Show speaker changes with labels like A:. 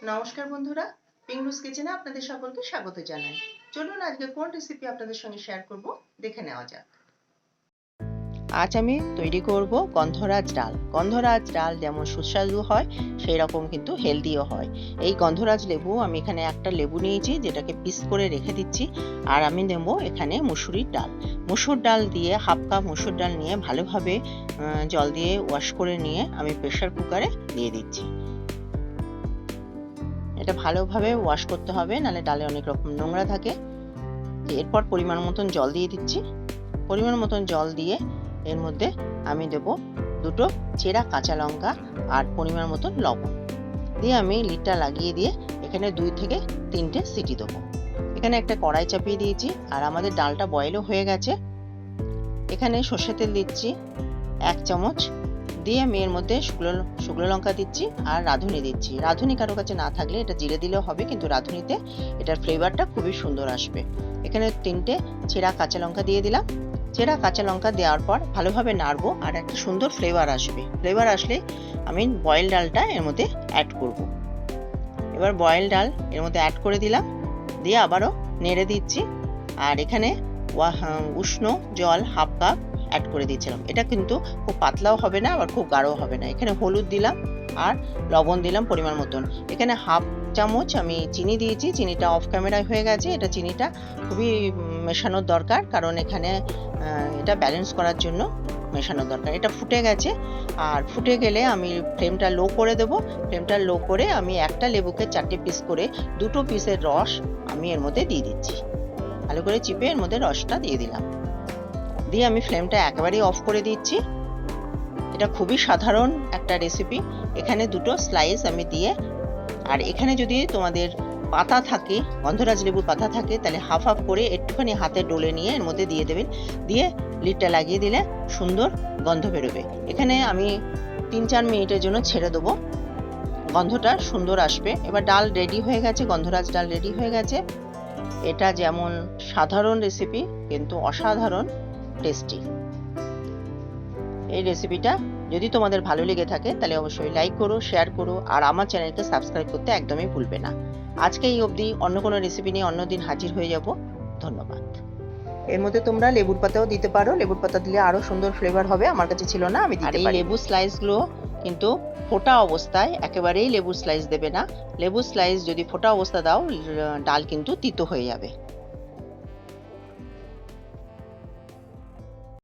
A: নমস্কার বন্ধুরা পিংরুস কিচেনে আপনাদের সকলকে স্বাগত জানাই। চলুন আজকে কোন রেসিপি আপনাদের সঙ্গে শেয়ার করব, দেখে নেওয়া যাক। আজ আমি তৈরি করব গন্ধরাজ ডাল। গন্ধরাজ ডাল যেমন সুস্বাদু হয় সেই রকম কিন্তু হেলদিও হয়। এই গন্ধরাজ লেবু আমি এখানে একটা লেবু নিয়েছি, যেটাকে পিস করে রেখে দিচ্ছি, আর আমি নেব এখানে মুসুরির ডাল। মুসুর ডাল দিয়ে হাফ কাপ মুসুর ডাল নিয়ে ভালোভাবে জল দিয়ে ওয়াশ করে নিয়ে আমি প্রেশার কুকারে দিয়ে দিচ্ছি। এটা ভালোভাবে ওয়াশ করতে হবে, নাহলে ডালে অনেক রকম নোংরা থাকে। এরপর পরিমাণ মতন জল দিয়ে দিচ্ছি। পরিমাণ মতন জল দিয়ে এর মধ্যে আমি দেব দুটো চেরা কাঁচা লঙ্কা আর পরিমাণ মতন লবণ। দিয়ে আমি লিডটা লাগিয়ে দিয়ে এখানে দুই থেকে তিনটে সিটি দেবো। এখানে একটা কড়াই চাপিয়ে দিয়েছি, আর আমাদের ডালটা বয়েলও হয়ে গেছে। এখানে সর্ষে তেল দিচ্ছি, এক চামচ দিয়ে আমি এর মধ্যে শুকনো শুকনো লঙ্কা দিচ্ছি আর রাঁধুনি দিচ্ছি। রাঁধুনি কারও কাছে না থাকলে এটা জিরে দিলেও হবে, কিন্তু রাঁধুনিতে এটার ফ্লেভারটা খুবই সুন্দর আসবে। এখানে তিনটে ছেঁড়া কাঁচা লঙ্কা দিয়ে দিলাম। চেরা কাঁচা লঙ্কা দেওয়ার পর ভালোভাবে নাড়বো আর একটা সুন্দর ফ্লেভার আসবে। ফ্লেভার আসলে আমি বয়েল ডালটা এর মধ্যে অ্যাড করব। এবার বয়েল ডাল এর মধ্যে অ্যাড করে দিলাম। দিয়ে আবারও নেড়ে দিচ্ছি। আর এখানে উষ্ণ জল হাফ কাপ অ্যাড করে দিয়েছিলাম। এটা কিন্তু খুব পাতলাও হবে না, আবার খুব গাঢ়ও হবে না। এখানে হলুদ দিলাম আর লবণ দিলাম পরিমাণ মতন। এখানে হাফ চামচ আমি চিনি দিয়েছি। চিনিটা অফ ক্যামেরায় হয়ে গেছে। এটা চিনিটা খুবই মেশানোর দরকার, কারণ এখানে এটা ব্যালেন্স করার জন্য মেশানোর দরকার। এটা ফুটে গেছে আর ফুটে গেলে আমি ফ্লেমটা লো করে দেবো। ফ্লেমটা লো করে আমি একটা লেবুকে চারটে পিস করে দুটো পিসের রস আমি এর মধ্যে দিয়ে দিচ্ছি। ভালো করে চিপে এর মধ্যে রসটা দিয়ে দিলাম। দিয়ে আমি ফ্লেমটা একেবারেই অফ করে দিচ্ছি। এটা খুবই সাধারণ একটা রেসিপি এখানে দুটো স্লাইস আমি দিয়ে, আর এখানে যদি তোমাদের পাতা থাকে, গন্ধরাজ লেবুর পাতা থাকে, তাহলে হাফ হাফ করে একটুখানি হাতে ডলে নিয়ে এর মধ্যে দিয়ে দেবেন। দিয়ে লিডটা লাগিয়ে দিলে সুন্দর গন্ধ বেরোবে। এখানে আমি তিন চার মিনিটের জন্য ছেড়ে দেবো। গন্ধটা সুন্দর আসবে। এবার ডাল রেডি হয়ে গেছে, গন্ধরাজ ডাল রেডি হয়ে গেছে। এটা যেমন সাধারণ রেসিপি কিন্তু অসাধারণ। টেস্টি এই রেসিপিটা যদি তোমাদের ভালো লেগে থাকে তাহলে অবশ্যই লাইক করো শেয়ার করো আর আমার চ্যানেলকে সাবস্ক্রাইব করতে একদমই ভুলবে না। আজকে এই অবধি অন্য কোনো রেসিপি নিয়ে অন্যদিন হাজির হয়ে যাব। ধন্যবাদ। এর মধ্যে তোমরা লেবুর পাতাও দিতে পারো। লেবুর পাতা দিলে আরও সুন্দর ফ্লেভার হবে। আমার কাছে ছিল না আমি দিতে পারি লেবু স্লাইসগুলো কিন্তু ফোটা অবস্থায় একেবারেই লেবুর স্লাইস দেবে না। লেবুর স্লাইস যদি ফোটা অবস্থা দাও ডাল কিন্তু তিতো হয়ে যাবে।